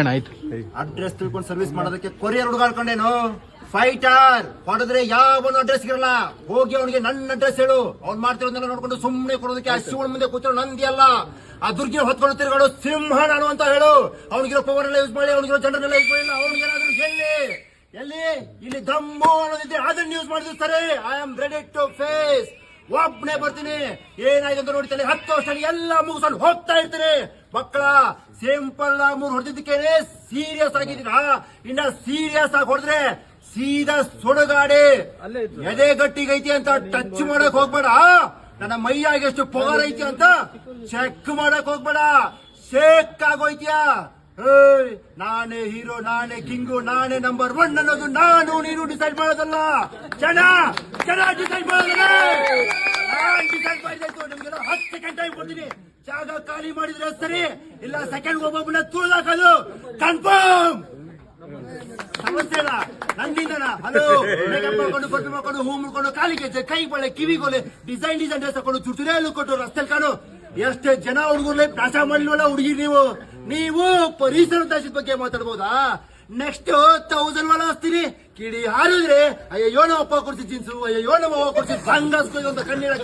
Address ತಿಳ್ಕೊಂಡು service ಮಾಡೋದಕ್ಕೆ courier ಹುಡುಗಾಡ್ಕೊಂಡೇನು? Fighter ಹೊಡೆದ್ರೆ ಯಾವನು ಅಡ್ರೆಸ್ ಇರಲ್ಲ ಹೋಗಿ ಅವನಿಗೆ ನನ್ನ ಅಡ್ರೆಸ್ ಹೇಳು. ಅವ್ನ್ ಮಾಡ್ತಿರೋದನ್ನ ನೋಡ್ಕೊಂಡು ಸುಮ್ಮನೆ ಕೊಡೋದಕ್ಕೆ ಆ ಶಿವನ ಮುಂದೆ ಕೂತಿರೋ ನಂದಿ ಅಲ್ಲ. ಆ ದುರ್ಗಿ ಹೊತ್ಕೊಂಡು ತಿರುಗಾಡು ಸಿಂಹ ನಾನು ಅಂತ ಹೇಳು. ಅವನಿಗಿರೋ ಪವರ್ ಎಲ್ಲ ಯೂಸ್ ಮಾಡಿ, ಅವನಿಗಿರೋ ಜನರನ್ನೆಲ್ಲ ಯೂಸ್ ಮಾಡಿಲ್ಲ ಅವನಿಗೇನಾದ್ರೂ ಎಲ್ಲಿ? ಎಲ್ಲಿ? ಇಲ್ಲಿ ದಮ್ಮು ಅನ್ನೋದಿದ್ರೆ ಅದನ್ನ use ಮಾಡಿದಿರ್ತಾರೆ I am ready to face ಒಬ್ಬನೇ ಬರ್ತೀನಿ. ಏನಾಯ್ತು ಅಂತ ನೋಡ್ತಾನೆ ಹತ್ತು ವರ್ಷ ಎಲ್ಲ ಮುಗಿಸ್ಕೊಂಡು ಹೋಗ್ತಾ ಇರ್ತೀನಿ. ಮಕ್ಕಳ ಸಿಂಪಲ್ ಮೂರ್ ಹೊಡೆದಿದ್ದಕ್ಕೇನೆ ಸೀರಿಯಸ್ ಆಗಿದ್ದೀರಾ? ಇನ್ನ ಸೀರಿಯಸ್ ಆಗಿ ಹೊಡೆದ್ರೆ ಸೀದಾ ಸುಡಗಾಡಿ. ಎದೆ ಗಟ್ಟಿಗೈತಿ ಅಂತ ಟಚ್ ಮಾಡಕ್ ಹೋಗ್ಬೇಡ. ನನ್ನ ಮೈಯಾಗ ಎಷ್ಟು ಪೊಗರ್ ಐತಿ ಅಂತ ಚೆಕ್ ಮಾಡಕ್ ಹೋಗ್ಬೇಡ. ಶೇಕ್ ಆಗೋಯ್ತಿಯಾ? ಏಯ್ ನಾನೇ ಹೀರೋ ನಾನೇ ಕಿಂಗು ನಾನೇ ನಂಬರ್ ಒನ್ ಅನ್ನೋದು ನಾನು ನೀನು ಡಿಸೈಡ್ ಮಾಡೋದಲ್ಲ. ಜನ ಜನ ಡಿಸೈಡ್ ಮಾಡೋದಲ್ಲ ನಾನ್ ಡಿಸೈಡ್ ಮಾಡಿದಾಯ್ತು ನಿಮ್ಗೆಲ್ಲ ಹತ್ತು ಸೆಕೆಂಡ್ ಟೈಮ್ ಕೊಡ್ತೀನಿ ಜಾಗ ಖಾಲಿ ಮಾಡಿದ್ರೆ ಸರಿ, ಇಲ್ಲ ಸೆಕೆಂಡ್ ಒಬ್ಬೊಬ್ಬನ ತುಳಿದಾಕೋದು. ಕನ್ಫರ್ಮ್ ಸಮಸ್ಯೆ ಇಲ್ಲ. ನಂದಿನ ಹಲೋ. ಮೇಕಪ್ ಮಾಡ್ಕೊಂಡು ಬಟ್ಟೆ ಮಾಡ್ಕೊಂಡು, ಹೂ ಮುಡ್ಕೊಂಡು, ಕಾಲಿಗೆ ಕೈ ಬಳೆ ಕಿವಿಗೋಲೆ ಡಿಸೈನ್ ಡಿಸೈನ್ ಡ್ರೆಸ್ ಹಾಕೊಂಡು ಚುಟುರೆಲ್ಲೂ ಕೊಟ್ಟು ರಸ್ತೆ ಕಾಣು. ಎಷ್ಟು ಜನ ಹುಡುಗರ್ಲೆ ನಾಶ ಮಾಡಿಲ್ವಲ್ಲ ಹುಡುಗಿ ನೀವು? ನೀವು ಪರಿಸರ ದಾಸದ ಬಗ್ಗೆ ಮಾತಾಡ್ಬೋದಾ? ನೆಕ್ಸ್ಟ್ ತೌಸಂಡ್ ವಾಲ ಹಸ್ತೀನಿ ಕಿಡಿ ಹಾರಿದ್ರೆ ಅಯ್ಯೋ ನಮ್ಮ ಅಪ್ಪ ಕೊಡ್ಸಿ ಜೀನ್ಸು ಅಯ್ಯೋ ನಮ್ಮ ಅವ್ವ ಕೊಡ್ಸಿ ಸಂಘಸ್ಕೊಂಡು ಅಂತ ಕಣ್ಣೀರ್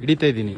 ಹಿಡಿತಾ ಇದ್ದೀನಿ.